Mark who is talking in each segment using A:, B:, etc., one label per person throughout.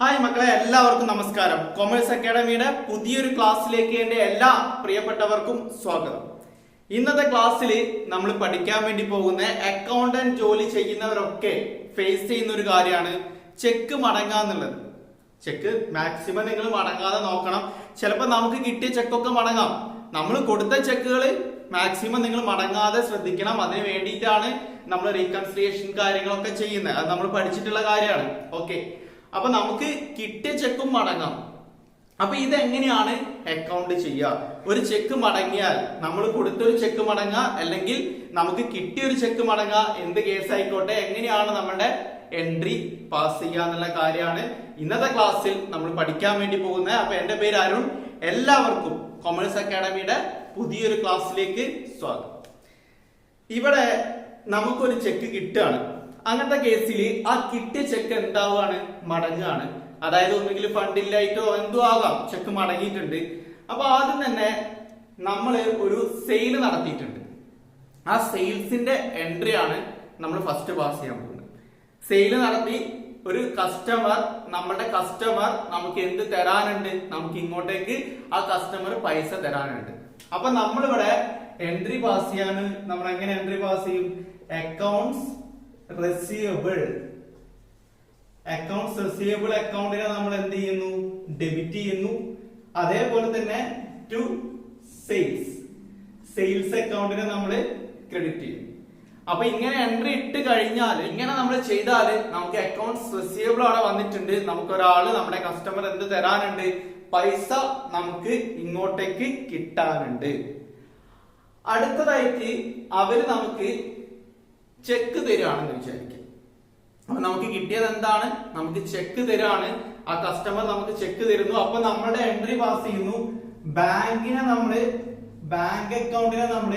A: Hi മക്കളെ എല്ലാവർക്കും നമസ്കാരം. കൊമേഴ്സ് അക്കാഡമിയുടെ പുതിയൊരു ക്ലാസ്സിലേക്ക് എന്റെ എല്ലാ പ്രിയപ്പെട്ടവർക്കും സ്വാഗതം. ഇന്നത്തെ ക്ലാസ്സിൽ നമ്മൾ പഠിക്കാൻ വേണ്ടി പോകുന്ന അക്കൗണ്ടന്റ് ജോലി ചെയ്യുന്നവരൊക്കെ ഫേസ് ചെയ്യുന്ന ഒരു കാര്യമാണ് ചെക്ക് മടങ്ങുക എന്നുള്ളത്. ചെക്ക് മാക്സിമം നിങ്ങൾ മടങ്ങാതെ നോക്കണം. ചിലപ്പോൾ നമുക്ക് കിട്ടിയ ചെക്കൊക്കെ മടങ്ങാം. നമ്മൾ കൊടുത്ത ചെക്കുകൾ മാക്സിമം നിങ്ങൾ മടങ്ങാതെ ശ്രദ്ധിക്കണം. അതിന് വേണ്ടിയിട്ടാണ് നമ്മൾ റീകൺസിലിയേഷൻ കാര്യങ്ങളൊക്കെ ചെയ്യുന്നത്. അത് നമ്മൾ പഠിച്ചിട്ടുള്ള കാര്യമാണ്. ഓക്കെ അപ്പൊ നമുക്ക് കിട്ടിയ ചെക്കും മടങ്ങാം. അപ്പൊ ഇതെങ്ങനെയാണ് അക്കൗണ്ട് ചെയ്യുക ഒരു ചെക്ക് മടങ്ങിയാൽ നമ്മൾ കൊടുത്തൊരു ചെക്ക് മടങ്ങുക അല്ലെങ്കിൽ നമുക്ക് കിട്ടിയ ഒരു ചെക്ക് മടങ്ങുക എന്ത് കേസ് ആയിക്കോട്ടെ? എങ്ങനെയാണ് നമ്മുടെ എൻട്രി പാസ് ചെയ്യുക എന്നുള്ള കാര്യമാണ് ഇന്നത്തെ ക്ലാസ്സിൽ നമ്മൾ പഠിക്കാൻ വേണ്ടി പോകുന്നത്. അപ്പൊ എന്റെ പേര് അരുൺ. എല്ലാവർക്കും കൊമേഴ്സ് അക്കാഡമിയുടെ പുതിയൊരു ക്ലാസ്സിലേക്ക് സ്വാഗതം. ഇവിടെ നമുക്കൊരു ചെക്ക് കിട്ടുകയാണ്. അങ്ങനത്തെ കേസിൽ ആ കിട്ടിയ ചെക്ക് എന്താവുകയാണ് മടങ്ങുകയാണ് അതായത് ഒന്നുകിൽ ഫണ്ടില്ലായിട്ടോ എന്തോ ആകാം. ചെക്ക് മടങ്ങിയിട്ടുണ്ട്. അപ്പൊ ആദ്യം തന്നെ നമ്മൾ ഒരു സെയിൽ നടത്തിയിട്ടുണ്ട്. ആ സെയിൽസിന്റെ എൻട്രി ആണ് നമ്മൾ ഫസ്റ്റ് പാസ് ചെയ്യാൻ പോകുന്നത്. സെയിൽ നടത്തി ഒരു കസ്റ്റമർ നമ്മുടെ കസ്റ്റമർ നമുക്ക് എന്ത് തരാനുണ്ട്? നമുക്ക് ഇങ്ങോട്ടേക്ക് ആ കസ്റ്റമർ പൈസ തരാനുണ്ട്. അപ്പൊ നമ്മളിവിടെ എൻട്രി പാസ് ചെയ്യാണ്. നമ്മൾ എങ്ങനെ എൻട്രി പാസ് ചെയ്യും? അക്കൗണ്ട്സ് റെസീവബിൾ അക്കൗണ്ട്സ് റെസീവബിൾ അക്കൗണ്ടിനെ നമ്മൾ എന്ത് ചെയ്യുന്നു? ഡെബിറ്റ് ചെയ്യുന്നു. അതേപോലെ തന്നെ ടു സെയിൽസ് സെയിൽസ് അക്കൗണ്ടിനെ നമ്മൾ ക്രെഡിറ്റ് ചെയ്യുന്നു. അപ്പൊ ഇങ്ങനെ എൻട്രി ഇട്ട് കഴിഞ്ഞാൽ ഇങ്ങനെ നമ്മൾ ചെയ്താൽ നമുക്ക് അക്കൗണ്ട്സ് റിസീവബിൾ അവിടെ വന്നിട്ടുണ്ട്. നമുക്ക് ഒരാൾ നമ്മുടെ കസ്റ്റമർ എന്ത് തരാനുണ്ട്? പൈസ നമുക്ക് ഇങ്ങോട്ടേക്ക് കിട്ടാനുണ്ട്. അടുത്തതായിട്ട് അവർ നമുക്ക് ചെക്ക് തരുവാണെന്ന് വിചാരിക്കുക അപ്പൊ നമുക്ക് കിട്ടിയത് എന്താണ്? നമുക്ക് ചെക്ക് തരാണ് ആ കസ്റ്റമർ നമുക്ക് ചെക്ക് തരുന്നു. അപ്പൊ നമ്മുടെ എൻട്രി പാസ് ചെയ്യുന്നു. ബാങ്കിനെ നമ്മൾ ബാങ്ക് അക്കൗണ്ടിനെ നമ്മൾ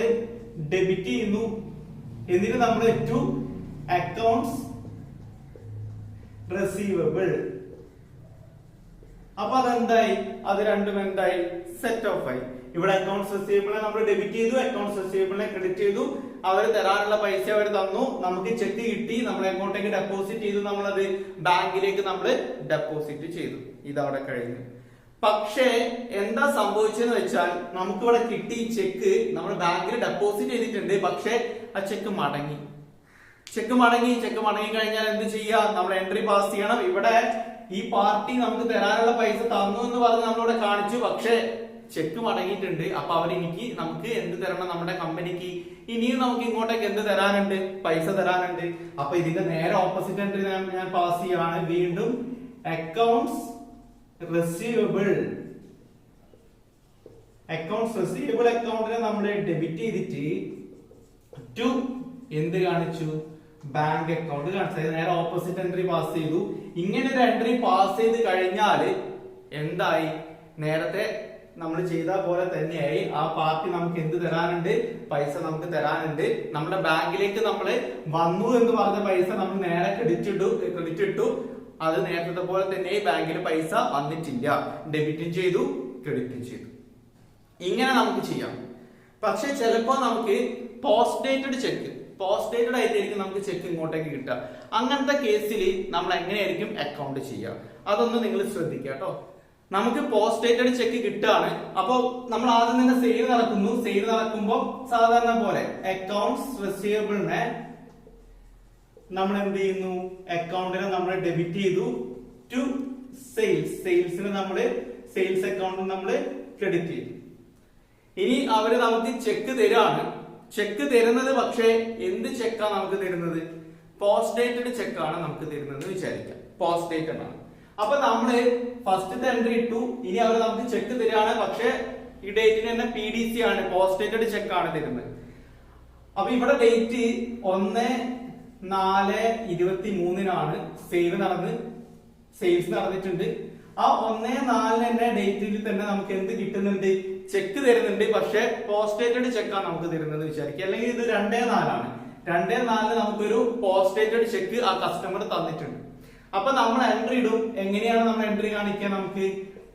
A: ഡെബിറ്റ് ചെയ്യുന്നു. എന്നിട്ട് നമ്മൾ ടു അക്കൗണ്ട്സ് റെസീവബിൾ അപ്പൊ അതെന്തായി? അത് രണ്ടും എന്തായി? സെറ്റ് ഓഫ് ആയി. ഇവിടെ അക്കൗണ്ട്സ് റെസീവബിളെ നമ്മൾ ഡെബിറ്റ് ചെയ്തു അക്കൗണ്ട്സ് റിസീവബിളിനെ ക്രെഡിറ്റ് ചെയ്തു. അവർ തരാനുള്ള പൈസ അവർ തന്നു. നമുക്ക് ചെക്ക് കിട്ടി. നമ്മൾ എങ്ങോട്ടേക്ക് ഡെപ്പോസിറ്റ് ചെയ്തു. നമ്മളത് ബാങ്കിലേക്ക് നമ്മൾ ഡെപ്പോസിറ്റ് ചെയ്തു. ഇതവിടെ കഴിഞ്ഞു. പക്ഷേ എന്താ സംഭവിച്ചെന്ന് വെച്ചാൽ നമുക്ക് ഇവിടെ കിട്ടി ചെക്ക് നമ്മൾ ബാങ്കിൽ ഡെപ്പോസിറ്റ് ചെയ്തിട്ടുണ്ട്. പക്ഷേ ആ ചെക്ക് മടങ്ങി. ചെക്ക് മടങ്ങി. ചെക്ക് മടങ്ങി കഴിഞ്ഞാൽ എന്ത് ചെയ്യാം? നമ്മൾ എൻട്രി പാസ് ചെയ്യണം. ഇവിടെ ഈ പാർട്ടി നമുക്ക് തരാനുള്ള പൈസ തന്നു എന്ന് പറഞ്ഞ് നമ്മളിവിടെ കാണിച്ചു. പക്ഷേ ചെക്ക് മടങ്ങിയിട്ടുണ്ട്. അപ്പൊ അവർ എനിക്ക് നമുക്ക് എന്ത് തരണം? നമ്മുടെ കമ്പനിക്ക് ഇനിയും നമുക്ക് ഇങ്ങോട്ടേക്ക് എന്ത് തരാനുണ്ട്? പൈസ തരാനുണ്ട്. അപ്പൊ ഇതിന്റെ നേരെ ഓപ്പോസിറ്റ് എൻട്രി ഞാൻ പാസ് ചെയ്യാണ്. വീണ്ടും അക്കൗണ്ട്സ് റെസീവബിൾ അക്കൗണ്ട്സ് റെസീവബിൾ അക്കൗണ്ടിനെ നമ്മൾ ഡെബിറ്റ് ചെയ്തിട്ട് ടു എന്ത് കാണിച്ചു? ബാങ്ക് അക്കൗണ്ട് കാണിച്ചത് നേരെ ഓപ്പോസിറ്റ് എൻട്രി പാസ് ചെയ്തു. ഇങ്ങനെ ഒരു എൻട്രി പാസ് ചെയ്ത് കഴിഞ്ഞാൽ എന്തായി? നേരത്തെ നമ്മൾ ചെയ്ത പോലെ തന്നെയായി. ആ പാർട്ടി നമുക്ക് എന്ത് തരാനുണ്ട്? പൈസ നമുക്ക് തരാനുണ്ട്. നമ്മുടെ ബാങ്കിലേക്ക് നമ്മൾ വന്നു എന്ന് പറഞ്ഞ പൈസ നമ്മൾ നേരെ ക്രെഡിറ്റ് ഇട്ടു ക്രെഡിറ്റ് ഇട്ടു. അത് നേരത്തെ പോലെ തന്നെ ബാങ്കിൽ പൈസ വന്നിട്ടില്ല. ഡെബിറ്റും ചെയ്തു ക്രെഡിറ്റും ചെയ്തു. ഇങ്ങനെ നമുക്ക് ചെയ്യാം. പക്ഷെ ചിലപ്പോൾ നമുക്ക് post dated cheque post dated ആയിട്ടായിരിക്കും നമുക്ക് ചെക്ക് ഇങ്ങോട്ടേക്ക് കിട്ടുക. അങ്ങനത്തെ കേസിൽ നമ്മൾ എങ്ങനെയായിരിക്കും അക്കൗണ്ട് ചെയ്യുക? അതൊന്ന് നിങ്ങൾ ശ്രദ്ധിക്കുക കേട്ടോ. നമുക്ക് പോസ്റ്റ് ഡേറ്റഡ് ചെക്ക് കിട്ടുകയാണ്. അപ്പൊ നമ്മൾ ആദ്യം തന്നെ സെയിൽ നടക്കുന്നു. സെയിൽ നടക്കുമ്പോൾ സാധാരണ പോലെ അക്കൗണ്ട്സ് റിസീവബിളിനെ നമ്മൾ എന്ത് ചെയ്യുന്നു? അക്കൗണ്ടിനെ നമ്മൾ ഡെബിറ്റ് ചെയ്തു ടു സെയിൽസ് സെയിൽസിന് നമ്മൾ സെയിൽസ് അക്കൗണ്ടിൽ നമ്മൾ ക്രെഡിറ്റ് ചെയ്തു. ഇനി അവർ നമുക്ക് ചെക്ക് തരാണ്. ചെക്ക് തരുന്നത് പക്ഷേ എന്ത് ചെക്കാണ് നമുക്ക് തരുന്നത്? പോസ്റ്റ് ഡേറ്റഡ് ചെക്കാണ് നമുക്ക് തരുന്നത് വിചാരിക്കാം. പോസ്റ്റ് ഡേറ്റഡ് ആണ്. അപ്പൊ നമ്മൾ ഫസ്റ്റ് എൻട്രി ഇട്ടു. ഇനി അവർ നമുക്ക് ചെക്ക് തരികയാണ് പക്ഷേ ഈ ഡേറ്റിന് തന്നെ പി ഡി സി ആണ്. പോസ്റ്റേറ്റഡ് ചെക്ക് ആണ് തരുന്നത്. അപ്പൊ ഇവിടെ ഡേറ്റ് ഒന്ന് നാല് ഇരുപത്തി മൂന്നിനാണ് സെയിൽ നടന്ന് സെയിൽസ് നടന്നിട്ടുണ്ട്. ആ ഒന്നേ നാലിന് തന്നെ ഡേറ്റിൽ തന്നെ നമുക്ക് എന്ത് കിട്ടുന്നുണ്ട്? ചെക്ക് തരുന്നുണ്ട്. പക്ഷെ പോസ്റ്റേറ്റഡ് ആണ് നമുക്ക് തരുന്നത് വിചാരിക്കുക. അല്ലെങ്കിൽ ഇത് രണ്ടേ നാലാണ്. രണ്ടേ നാലിന് നമുക്കൊരു പോസ്റ്റേറ്റഡ് ചെക്ക് ആ കസ്റ്റമർ തന്നിട്ടുണ്ട്. അപ്പൊ നമ്മൾ എൻട്രി ഇടും. എങ്ങനെയാണ് നമ്മൾ എൻട്രി കാണിക്കുക? നമുക്ക്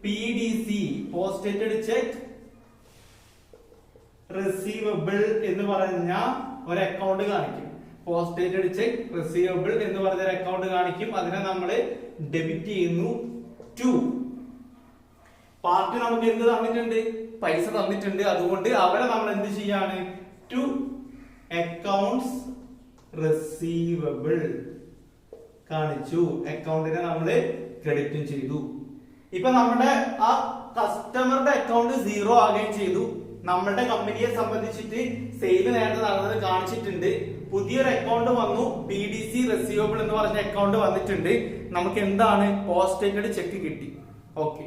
A: P D C postdated cheque receivable എന്ന് പറഞ്ഞ ഒരു അക്കൗണ്ട് കാണിക്കും. പോസ്റ്റേറ്റഡ് ചെക്ക് റിസീവബിൾ എന്ന് പറഞ്ഞ ഒരു അക്കൗണ്ട് കാണിക്കും. അതിനെ നമ്മൾ ഡെബിറ്റ് ചെയ്യുന്നു ടു പാർട്ടി നമുക്ക് എന്ത് തന്നിട്ടുണ്ട്? പൈസ തന്നിട്ടുണ്ട്. അതുകൊണ്ട് അവരെ നമ്മൾ എന്ത് ചെയ്യാണ്? ടു അക്കൗണ്ട്സ് റിസീവബിൾ കാണിച്ചു. അക്കൗണ്ടിനെ നമ്മൾ ക്രെഡിറ്റും ചെയ്തു. ഇപ്പൊ നമ്മുടെ ആ കസ്റ്റമറുടെ അക്കൗണ്ട് സീറോ ആകുകയും ചെയ്തു. നമ്മുടെ കമ്പനിയെ സംബന്ധിച്ചിട്ട് സെയിൽ നേരത്തെ നടന്നത് കാണിച്ചിട്ടുണ്ട്. പുതിയൊരു അക്കൗണ്ട് വന്നു. പി ഡി സി റെസിവബിൾ എന്ന് പറഞ്ഞ അക്കൗണ്ട് വന്നിട്ടുണ്ട്. നമുക്ക് എന്താണ്? പോസ്റ്റേറ്റഡ് ചെക്ക് കിട്ടി. ഓക്കെ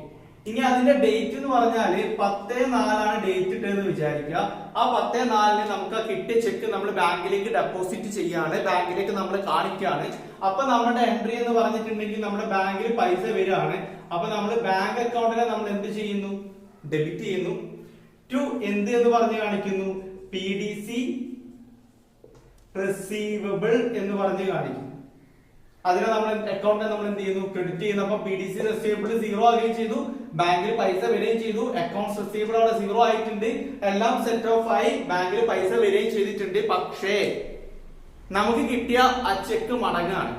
A: ഇനി അതിന്റെ ഡേറ്റ് എന്ന് പറഞ്ഞാൽ പത്തേ നാലാണ് ഡേറ്റ് ഇട്ടതെന്ന് വിചാരിക്കുക. ആ പത്തേ നാലിന് നമുക്ക് ആ കിട്ടിയ ചെക്ക് നമ്മൾ ബാങ്കിലേക്ക് ഡെപ്പോസിറ്റ് ചെയ്യാണ്. ബാങ്കിലേക്ക് നമ്മൾ കാണിക്കുകയാണ്. അപ്പൊ നമ്മുടെ എൻട്രി എന്ന് പറഞ്ഞിട്ടുണ്ടെങ്കിൽ നമ്മുടെ ബാങ്കിൽ പൈസ വരികയാണ്. അപ്പൊ നമ്മൾ ബാങ്ക് അക്കൗണ്ടിനെ നമ്മൾ എന്ത് ചെയ്യുന്നു? ഡെബിറ്റ് ചെയ്യുന്നു. ടു എന്ത് എന്ന് പറഞ്ഞ് കാണിക്കുന്നു? പി ഡി സി റിസീവബിൾ എന്ന് പറഞ്ഞ് കാണിക്കുന്നു. അതിനെ നമ്മൾ അക്കൗണ്ടിനെ നമ്മൾ എന്ത് ചെയ്യുന്നു? ക്രെഡിറ്റ് ചെയ്യുന്നു. അപ്പൊ P D C receivable zero ആകുകയും ചെയ്തു. ബാങ്കിൽ പൈസ വരികയും ചെയ്തു. അക്കൗണ്ട് റിസീവബിൾ അവിടെ സീറോ ആയിട്ടുണ്ട്. എല്ലാം സെറ്റ് ഓഫ് ആയി. ബാങ്കിൽ പൈസ വരികയും ചെയ്തിട്ടുണ്ട്. പക്ഷേ നമുക്ക് കിട്ടിയ ആ ചെക്ക് മടങ്ങാണ്.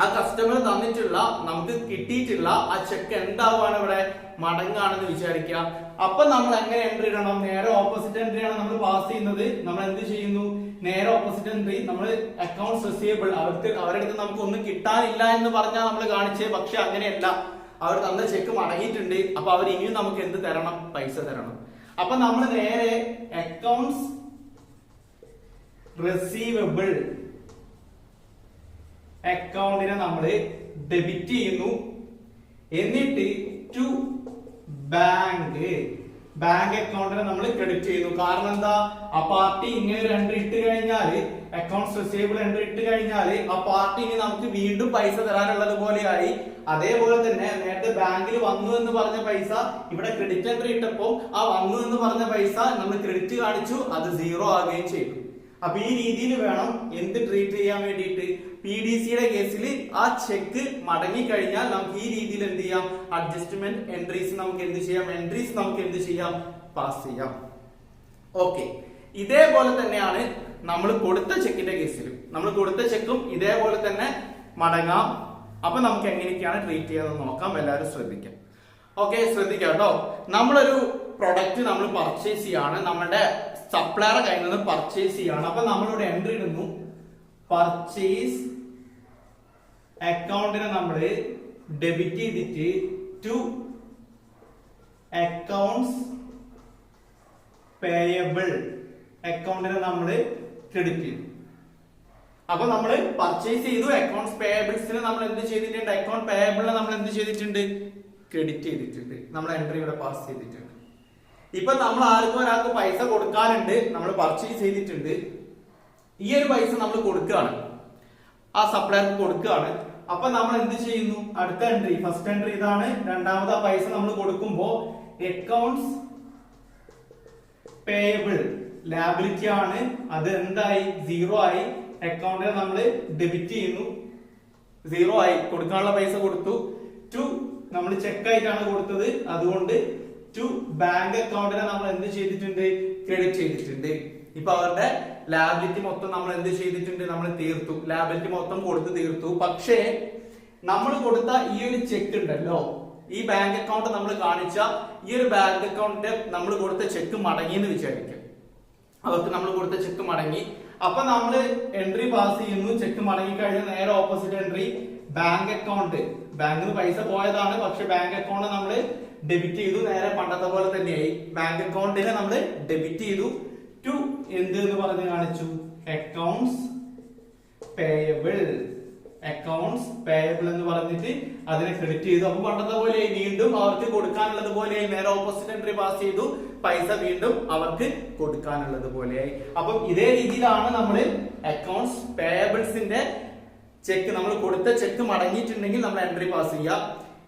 A: ആ കസ്റ്റമർ തന്നിട്ടുള്ള നമുക്ക് കിട്ടിയിട്ടുള്ള ആ ചെക്ക് എന്താവാണ് ഇവിടെ മടങ്ങാണെന്ന് വിചാരിക്കുക. അപ്പൊ നമ്മൾ എങ്ങനെ എൻട്രി ഇടണം? നേരെ ഓപ്പോസിറ്റ് എൻട്രി ആണ് നമ്മൾ പാസ് ചെയ്യുന്നത് നമ്മൾ എന്ത് ചെയ്യുന്നു? നേരെ ഓപ്പോസിറ്റ് എൻട്രി നമ്മൾ അക്കൗണ്ട് റിസീവബിൾ അവർക്ക് അവരുടെ അടുത്ത് നമുക്ക് ഒന്നും കിട്ടാനില്ല എന്ന് പറഞ്ഞാൽ നമ്മൾ കാണിച്ചേ പക്ഷെ അങ്ങനെയല്ല. അവർ തന്ന ചെക്ക് മടങ്ങിയിട്ടുണ്ട്. അപ്പൊ അവർ ഇനിയും നമുക്ക് എന്ത് തരണം? പൈസ തരണം. അപ്പൊ നമ്മൾ നേരെ അക്കൗണ്ട്സ് റിസീവബിൾ അക്കൗണ്ടിനെ നമ്മൾ ഡെബിറ്റ് ചെയ്യുന്നു. എന്നിട്ട് ടു ബാങ്ക് ബാങ്ക് അക്കൗണ്ടിനെ നമ്മൾ ക്രെഡിറ്റ് ചെയ്യുന്നു. കാരണം എന്താ? ആ പാർട്ടി ഇങ്ങനെ ഒരു എൻട്രി ഇട്ട് കഴിഞ്ഞാൽ അക്കൗണ്ട്സ് റിസീവബിൾ എൻട്രി ഇട്ട് കഴിഞ്ഞാൽ ആ പാർട്ടി ഇനി നമുക്ക് വീണ്ടും പൈസ തരാനുള്ളത് പോലെയായി. അതേപോലെ തന്നെ നേരത്തെ ബാങ്കിൽ വന്നു എന്ന് പറഞ്ഞ പൈസ ഇവിടെ ക്രെഡിറ്റ് എൻട്രി ഇട്ടപ്പോ ആ വന്നു എന്ന് പറഞ്ഞ പൈസ നമ്മൾ ക്രെഡിറ്റ് കാണിച്ചു. അത് സീറോ ആകുകയും ചെയ്തു. അപ്പൊ ഈ രീതിയിൽ വേണം എന്ത് ട്രീറ്റ് ചെയ്യാൻ വേണ്ടിയിട്ട്? പി ഡി സിയുടെ കേസിൽ ആ ചെക്ക് മടങ്ങി കഴിഞ്ഞാൽ നമുക്ക് ഈ രീതിയിൽ എന്ത് ചെയ്യാം? അഡ്ജസ്റ്റ്മെന്റ് എൻട്രീസ് നമുക്ക് എന്ത് ചെയ്യാം? എൻട്രീസ് നമുക്ക് എന്ത് ചെയ്യാം? പാസ് ചെയ്യാം. ഓക്കെ ഇതേപോലെ തന്നെയാണ് നമ്മൾ കൊടുത്ത ചെക്കിന്റെ കേസിലും. നമ്മൾ കൊടുത്ത ചെക്കും ഇതേപോലെ തന്നെ മടങ്ങാം. അപ്പൊ നമുക്ക് എങ്ങനെയൊക്കെയാണ് ട്രീറ്റ് ചെയ്യാന്ന് നോക്കാം. എല്ലാവരും ശ്രദ്ധിക്കാം. ഓക്കെ ശ്രദ്ധിക്കാം കേട്ടോ. നമ്മളൊരു പ്രൊഡക്റ്റ് നമ്മൾ പർച്ചേസ് ചെയ്യാണ്. നമ്മുടെ സപ്ലയറെ കയ്യിൽ നിന്ന് പർച്ചേസ് ചെയ്യാണ്. അപ്പൊ നമ്മളിവിടെ എൻട്രി ഇടുന്നു. പർച്ചേസ് അക്കൗണ്ടിനെ നമ്മൾ ഡെബിറ്റ് ചെയ്തിട്ട് ടു അക്കൗണ്ട്സ് പേയബിൾ അക്കൗണ്ടിനെ നമ്മൾ ക്രെഡിറ്റ് ചെയ്തു അപ്പൊ നമ്മൾ പർച്ചേസ് ചെയ്തു. അക്കൗണ്ട്സ് പേയബിൾസിന് നമ്മൾ എന്ത് ചെയ്തിട്ടുണ്ട്? അക്കൗണ്ട് പേയബിളിനെ നമ്മൾ എന്ത് ചെയ്തിട്ടുണ്ട്? ക്രെഡിറ്റ് ചെയ്തിട്ടുണ്ട്. നമ്മൾ എൻട്രി ഇവിടെ പാസ് ചെയ്തിട്ടുണ്ട്. ഇപ്പൊ നമ്മൾ ആർക്കും ഒരാൾക്ക് പൈസ കൊടുക്കാനുണ്ട് നമ്മൾ പർച്ചേസ് ചെയ്തിട്ടുണ്ട്. ഈ ഒരു പൈസ നമ്മൾ കൊടുക്കുകയാണ്. ആ സപ്ലയർക്ക് കൊടുക്കുകയാണ്. അപ്പൊ നമ്മൾ എന്ത് ചെയ്യുന്നു? അടുത്ത എൻട്രി ഫസ്റ്റ് എൻട്രി ഇതാണ്. രണ്ടാമത് ആ പൈസ നമ്മൾ കൊടുക്കുമ്പോ അക്കൗണ്ട്സ് പേയബിൾ ലാബിലിറ്റി ആണ്. അത് എന്തായി? സീറോ ആയി. അക്കൗണ്ടിൽ നമ്മൾ ഡെബിറ്റ് ചെയ്യുന്നു. സീറോ ആയി. കൊടുക്കാനുള്ള പൈസ കൊടുത്തു. ടു നമ്മൾ ചെക്ക് ആയിട്ടാണ് കൊടുത്തത്. അതുകൊണ്ട് ടു ബാങ്ക് അക്കൗണ്ടിനെ നമ്മൾ എന്ത് ചെയ്തിട്ടുണ്ട്? ക്രെഡിറ്റ് ചെയ്തിട്ടുണ്ട്. ഇപ്പൊ അവരുടെ ലാബിലിറ്റി മൊത്തം നമ്മൾ എന്ത് ചെയ്തിട്ടുണ്ട്? നമ്മൾ തീർത്തു. ലാബിലിറ്റി മൊത്തം കൊടുത്ത് തീർത്തു. പക്ഷേ നമ്മൾ കൊടുത്ത ഈ ഒരു ചെക്ക് ഉണ്ടല്ലോ ഈ ബാങ്ക് അക്കൗണ്ട് നമ്മൾ കാണിച്ച ഈ ഒരു ബാങ്ക് അക്കൗണ്ടിന്റെ നമ്മൾ കൊടുത്ത ചെക്ക് മടങ്ങി എന്ന് വിചാരിക്കും. അവർക്ക് നമ്മൾ കൊടുത്ത ചെക്ക് മടങ്ങി. അപ്പൊ നമ്മൾ എൻട്രി പാസ് ചെയ്യുന്നു. ചെക്ക് മടങ്ങി കഴിഞ്ഞ നേരെ ഓപ്പോസിറ്റ് എൻട്രി ബാങ്ക് അക്കൗണ്ട് ബാങ്കിൽ നിന്ന് പൈസ പോയതാണ്. പക്ഷെ ബാങ്ക് അക്കൗണ്ട് നമ്മൾ ഡെബിറ്റ് ചെയ്തു. നേരെ പണ്ടത്തെ പോലെ തന്നെയായി. ബാങ്ക് അക്കൗണ്ടിനെ നമ്മൾ ഡെബിറ്റ് ചെയ്തു. ടു എന്ത് എന്ന് പറഞ്ഞ് കാണിച്ചു? അക്കൗണ്ട്സ് പേയബിൾ അക്കൗണ്ട്സ് പേയബിൾ എന്ന് പറഞ്ഞിട്ട് അതിനെ ക്രെഡിറ്റ് ചെയ്തു. അപ്പൊ പണ്ടത്തെ പോലെ വീണ്ടും അവർക്ക് കൊടുക്കാനുള്ളത് പോലെയായി. നേരെ ഓപ്പോസിറ്റ് എൻട്രി പാസ് ചെയ്തു. പൈസ വീണ്ടും അവർക്ക് കൊടുക്കാനുള്ളത് പോലെയായി. അപ്പം ഇതേ രീതിയിലാണ് നമ്മൾ അക്കൗണ്ട്സ് പേയബിൾസിന്റെ ചെക്ക് നമ്മൾ കൊടുത്ത ചെക്ക് മടങ്ങിയിട്ടുണ്ടെങ്കിൽ നമ്മൾ എൻട്രി പാസ് ചെയ്യാം.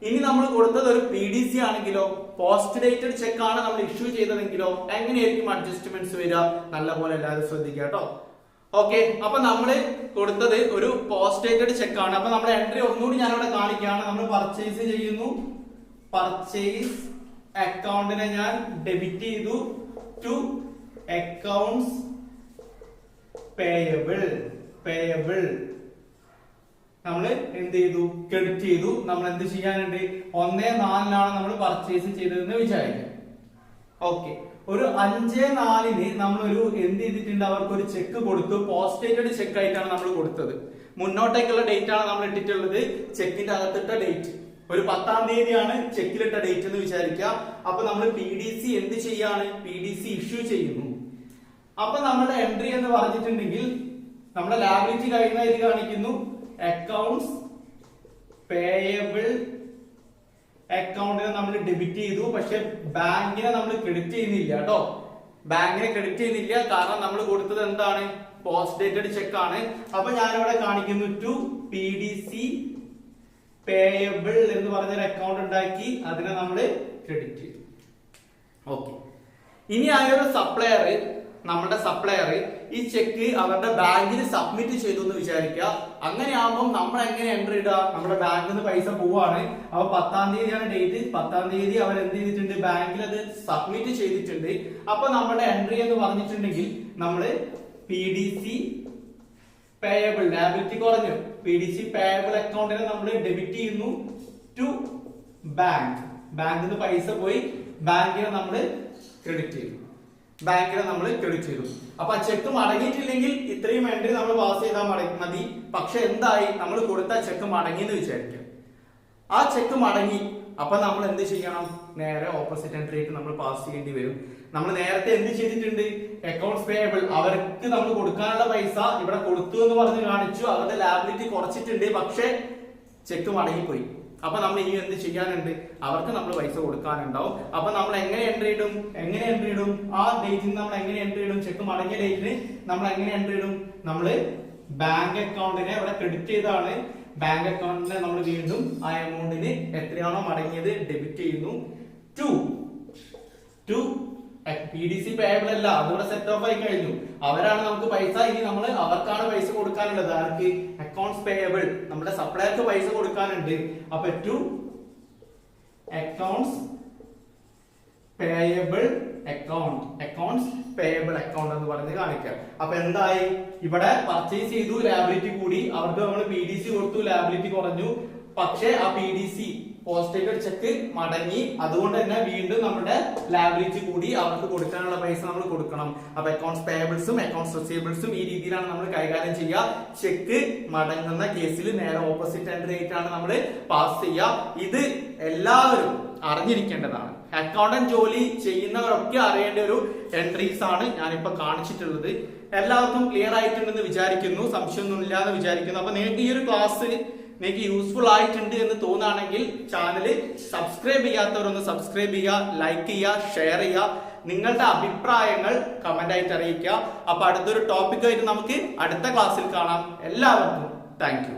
A: ഇനി നമ്മൾ കൊടുത്തത് ഒരു പി ഡി സി ആണെങ്കിലോ പോസ്റ്റ് ഡേറ്റഡ് ചെക്ക് ആണ് നമ്മൾ ഇഷ്യൂ ചെയ്തതെങ്കിലോ എങ്ങനെയായിരിക്കും അഡ്ജസ്റ്റ്മെന്റ്സ് വരിക? നല്ലപോലെ എല്ലാവരും ശ്രദ്ധിക്കുക കേട്ടോ. ഓക്കെ അപ്പൊ നമ്മൾ കൊടുത്തത് ഒരു പോസ്റ്റ് ഡേറ്റഡ് ചെക്ക് ആണ്. അപ്പൊ നമ്മുടെ എൻട്രി ഒന്നുകൂടി ഞാനിവിടെ കാണിക്കുകയാണ്. നമ്മൾ പർച്ചേസ് ചെയ്യുന്നു. പർച്ചേസ് അക്കൗണ്ടിനെ ഞാൻ ഡെബിറ്റ് ചെയ്തു ടു അക്കൗണ്ട്സ് പേയബിൾ പേയബിൾ നമ്മൾ എന്ത് ചെയ്തു? ക്രെഡിറ്റ് ചെയ്തു. നമ്മൾ എന്ത് ചെയ്യാനുണ്ട്? ഒന്നേ നാലിനാണ് നമ്മൾ പർച്ചേസ് ചെയ്തതെന്ന് വിചാരിക്കാം ഓക്കെ ഒരു അഞ്ചേ നാലിന് നമ്മൾ ഒരു എന്ത് ചെയ്തിട്ടുണ്ട്? അവർക്ക് ഒരു ചെക്ക് കൊടുത്തു. പോസ്റ്റേറ്റഡ് ചെക്ക് ആയിട്ടാണ് നമ്മൾ കൊടുത്തത്. മുന്നോട്ടേക്കുള്ള ഡേറ്റ് ആണ് നമ്മൾ ഇട്ടിട്ടുള്ളത്. ചെക്കിന്റെ അകത്തിട്ട ഡേറ്റ് ഒരു പത്താം തീയതിയാണ് ചെക്കിലിട്ട ഡേറ്റ് എന്ന് വിചാരിക്കുക. അപ്പൊ നമ്മൾ പി ഡി സി എന്ത് ചെയ്യാണ്? പി ഡി സി ഇഷ്യൂ ചെയ്യുന്നു. അപ്പൊ നമ്മുടെ എൻട്രി എന്ന് പറഞ്ഞിട്ടുണ്ടെങ്കിൽ നമ്മുടെ ലാബിലിറ്റി കഴിയുന്ന ഇത് കാണിക്കുന്നു. അക്കൗണ്ട്സ് പേയബിൾ അക്കൗണ്ടിനെ നമ്മൾ ഡെബിറ്റ് ചെയ്തു. പക്ഷെ ബാങ്കിനെ നമ്മൾ ക്രെഡിറ്റ് ചെയ്യുന്നില്ല കേട്ടോ. ബാങ്കിനെ ക്രെഡിറ്റ് ചെയ്യുന്നില്ല. കാരണം നമ്മൾ കൊടുത്തത് എന്താണ്? പോസ്റ്റ് ഡേറ്റഡ് ചെക്ക് ആണ്. അപ്പൊ ഞാനിവിടെ കാണിക്കുന്നു to P D C payable എന്ന് പറഞ്ഞൊരു അക്കൗണ്ട് ഉണ്ടാക്കി. അതിനെ നമ്മൾ ക്രെഡിറ്റ് ചെയ്തു. ഓക്കെ ഇനി ആ ഒരു സപ്ലയർ നമ്മുടെ സപ്ലയർ ഈ ചെക്ക് അവരുടെ ബാങ്കിൽ സബ്മിറ്റ് ചെയ്തു എന്ന് വിചാരിക്കുക. അങ്ങനെയാകുമ്പോൾ നമ്മൾ എങ്ങനെ എൻട്രി ഇടുക? നമ്മുടെ ബാങ്കിൽ നിന്ന് പൈസ പോവാണ്. അപ്പൊ പത്താം തീയതിയാണ് ഡേറ്റ് പത്താം തീയതി അവർ എന്ത് ചെയ്തിട്ടുണ്ട്? ബാങ്കിൽ അത് സബ്മിറ്റ് ചെയ്തിട്ടുണ്ട്. അപ്പൊ നമ്മുടെ എൻട്രി എന്ന് പറഞ്ഞിട്ടുണ്ടെങ്കിൽ നമ്മൾ P D C payable liability കുറഞ്ഞു. പി ഡി സി പേയബിൾ അക്കൗണ്ടിനെ നമ്മൾ ഡെബിറ്റ് ചെയ്യുന്നു ടു ബാങ്ക് ബാങ്കിൽ നിന്ന് പൈസ പോയി. ബാങ്കിനെ നമ്മൾ ക്രെഡിറ്റ് ചെയ്തു ബാങ്കിനെ നമ്മൾ ക്രെഡിറ്റ് ചെയ്തു. അപ്പൊ ആ ചെക്ക് മടങ്ങിയിട്ടില്ലെങ്കിൽ ഇത്രയും എൻട്രി നമ്മൾ പാസ് ചെയ്താൽ മതി. പക്ഷെ എന്തായി? നമ്മൾ കൊടുത്ത ചെക്ക് മടങ്ങി എന്ന് വിചാരിക്കാം. ആ ചെക്ക് മടങ്ങി. അപ്പൊ നമ്മൾ എന്ത് ചെയ്യണം? നേരെ ഓപ്പോസിറ്റ് എൻട്രി ആയിട്ട് നമ്മൾ പാസ് ചെയ്യേണ്ടി വരും. നമ്മൾ നേരത്തെ എന്ത് ചെയ്തിട്ടുണ്ട്? അക്കൗണ്ട്സ് പേയബിൾ അവർക്ക് നമ്മൾ കൊടുക്കാനുള്ള പൈസ ഇവിടെ കൊടുത്തു എന്ന് പറഞ്ഞ് കാണിച്ചു. അവരുടെ ലാബിലിറ്റി കുറച്ചിട്ടുണ്ട്. പക്ഷെ ചെക്ക് മടങ്ങിപ്പോയി. അപ്പൊ നമ്മൾ ഇനി എന്ത് ചെയ്യാനുണ്ട്? അവർക്ക് നമ്മൾ പൈസ കൊടുക്കാനുണ്ടാവും. അപ്പൊ നമ്മൾ എങ്ങനെ എൻട്രി ഇടും? എങ്ങനെ എൻട്രി ഇടും? ആ ഡേറ്റിൽ നമ്മൾ എങ്ങനെ എൻട്രി ഇടും? ചെക്ക് മടങ്ങിയ ഡേറ്റിന് നമ്മൾ എങ്ങനെ എൻട്രി ഇടും? നമ്മൾ ബാങ്ക് അക്കൗണ്ടിനെ ഇവിടെ ക്രെഡിറ്റ് ചെയ്താണ്. ബാങ്ക് അക്കൗണ്ടിനെ നമ്മൾ വീണ്ടും ആ എമൗണ്ടിന് എത്രയാണോ മടങ്ങിയത് ഡെബിറ്റ് ചെയ്യുന്നു. To to P D C payable അല്ല. അതുകൂടെ സെറ്റ് ഓഫ് ആയി കഴിഞ്ഞു. അവരാണ് നമുക്ക് പൈസ. ഇനി നമ്മൾ അവർക്കാണ് പൈസ കൊടുക്കാനുള്ളത്. ആർക്ക്? അക്കൗണ്ട്സ് പേയബിൾ നമ്മുടെ സപ്ലയർക്ക് പൈസ കൊടുക്കാനുണ്ട്. അപ്പൊ to accounts payable account accounts payable account എന്ന് പറഞ്ഞ് കാണിക്കാം. അപ്പൊ എന്തായി? ഇവിടെ പർച്ചേസ് ചെയ്തു. ലാബിലിറ്റി കൂടി. അവർക്ക് നമ്മൾ പി ഡി സി കൊടുത്തു. ലാബിലിറ്റി കുറഞ്ഞു. പക്ഷേ ആ P D C postdated cheque മടങ്ങി. അതുകൊണ്ട് തന്നെ വീണ്ടും നമ്മുടെ ലാബിലിറ്റി കൂടി അവർക്ക് കൊടുക്കാനുള്ള പൈസ നമ്മൾ കൊടുക്കണം. അപ്പൊ അക്കൗണ്ട്സ് പേബിൾസും അക്കൗണ്ട്സ് റിസീവബിൾസും ഈ രീതിയിലാണ് നമ്മൾ കൈകാര്യം ചെയ്യുക. ചെക്ക് മടങ്ങുന്ന കേസിൽ നേരെ ഓപ്പോസിറ്റ് എൻട്രി ആയിട്ടാണ് നമ്മൾ പാസ് ചെയ്യുക. ഇത് എല്ലാവരും അറിഞ്ഞിരിക്കേണ്ടതാണ്. അക്കൗണ്ടന്റ് ജോലി ചെയ്യുന്നവരൊക്കെ അറിയേണ്ട ഒരു എൻട്രീസ് ആണ് ഞാനിപ്പോ കാണിച്ചിട്ടുള്ളത്. എല്ലാവർക്കും ക്ലിയർ ആയിട്ടുണ്ടെന്ന് വിചാരിക്കുന്നു. സംശയമൊന്നുമില്ല എന്ന് വിചാരിക്കുന്നു. അപ്പൊ നിങ്ങൾക്ക് ഈ ഒരു ക്ലാസ് നിങ്ങൾക്ക് യൂസ്ഫുൾ ആയിട്ടുണ്ട് എന്ന് തോന്നുകയാണെങ്കിൽ ചാനൽ സബ്സ്ക്രൈബ് ചെയ്യാത്തവരൊന്ന് സബ്സ്ക്രൈബ് ചെയ്യുക ലൈക്ക് ചെയ്യുക ഷെയർ ചെയ്യുക. നിങ്ങളുടെ അഭിപ്രായങ്ങൾ കമന്റ് ആയിട്ട് അറിയിക്കുക. അപ്പൊ അടുത്തൊരു ടോപ്പിക്കായിട്ട് നമുക്ക് അടുത്ത ക്ലാസ്സിൽ കാണാം. എല്ലാവർക്കും താങ്ക്